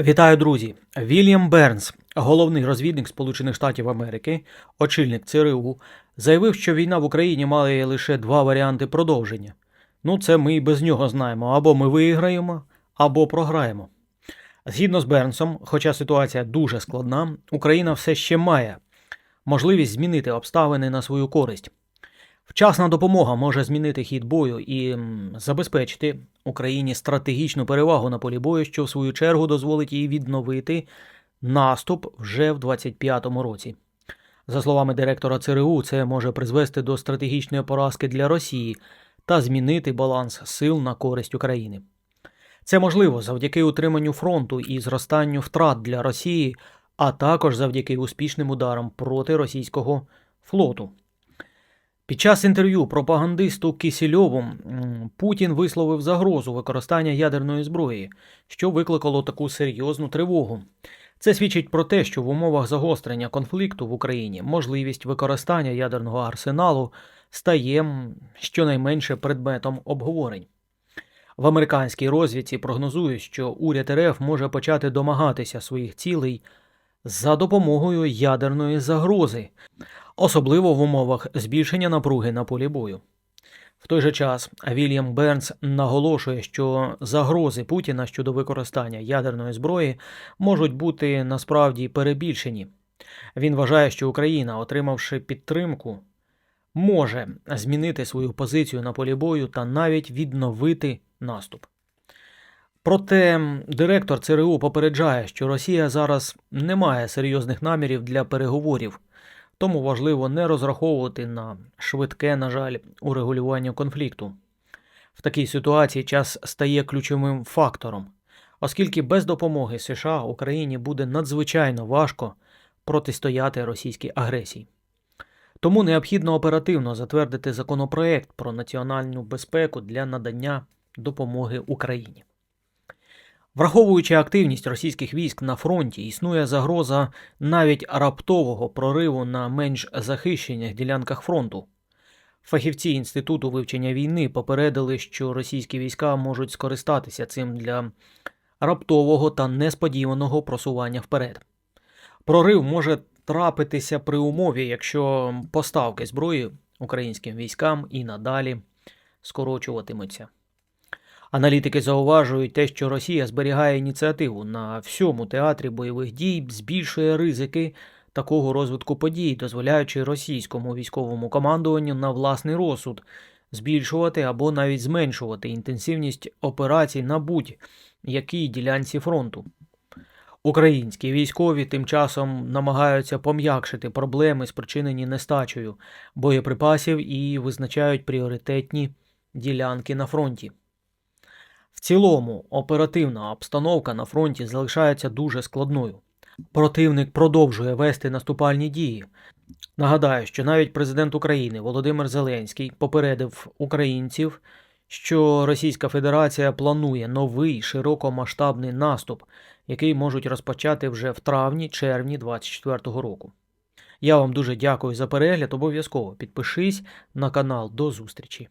Вітаю, друзі! Вільям Бернс, головний розвідник Сполучених Штатів Америки, очільник ЦРУ, заявив, що війна в Україні має лише два варіанти продовження. Ну, це ми і без нього знаємо: або ми виграємо, або програємо. Згідно з Бернсом, хоча ситуація дуже складна, Україна все ще має можливість змінити обставини на свою користь. Вчасна допомога може змінити хід бою і забезпечити Україні стратегічну перевагу на полі бою, що в свою чергу дозволить їй відновити наступ вже в 2025 році. За словами директора ЦРУ, це може призвести до стратегічної поразки для Росії та змінити баланс сил на користь України. Це можливо завдяки утриманню фронту і зростанню втрат для Росії, а також завдяки успішним ударам проти російського флоту. Під час інтерв'ю пропагандисту Кисельову м, Путін висловив загрозу використання ядерної зброї, що викликало таку серйозну тривогу. Це свідчить про те, що в умовах загострення конфлікту в Україні можливість використання ядерного арсеналу стає щонайменше предметом обговорень. В американській розвідці прогнозують, що уряд РФ може почати домагатися своїх цілей за допомогою ядерної загрози, особливо в умовах збільшення напруги на полі бою. В той же час Вільям Бернс наголошує, що загрози Путіна щодо використання ядерної зброї можуть бути насправді перебільшені. Він вважає, що Україна, отримавши підтримку, може змінити свою позицію на полі бою та навіть відновити наступ. Проте директор ЦРУ попереджає, що Росія зараз не має серйозних намірів для переговорів, тому важливо не розраховувати на швидке, на жаль, урегулювання конфлікту. В такій ситуації час стає ключовим фактором, оскільки без допомоги США Україні буде надзвичайно важко протистояти російській агресії. Тому необхідно оперативно затвердити законопроект про національну безпеку для надання допомоги Україні. Враховуючи активність російських військ на фронті, існує загроза навіть раптового прориву на менш захищених ділянках фронту. Фахівці Інституту вивчення війни попередили, що російські війська можуть скористатися цим для раптового та несподіваного просування вперед. Прорив може трапитися при умові, якщо поставки зброї українським військам і надалі скорочуватимуться. Аналітики зауважують те, що Росія зберігає ініціативу на всьому театрі бойових дій, збільшує ризики такого розвитку подій, дозволяючи російському військовому командуванню на власний розсуд збільшувати або навіть зменшувати інтенсивність операцій на будь-якій ділянці фронту. Українські військові тим часом намагаються пом'якшити проблеми, спричинені нестачею боєприпасів і визначають пріоритетні ділянки на фронті. В цілому, оперативна обстановка на фронті залишається дуже складною. Противник продовжує вести наступальні дії. Нагадаю, що навіть президент України Володимир Зеленський попередив українців, що Російська Федерація планує новий широкомасштабний наступ, який можуть розпочати вже в травні-червні 2024 року. Я вам дуже дякую за перегляд. Обов'язково підпишись на канал. До зустрічі!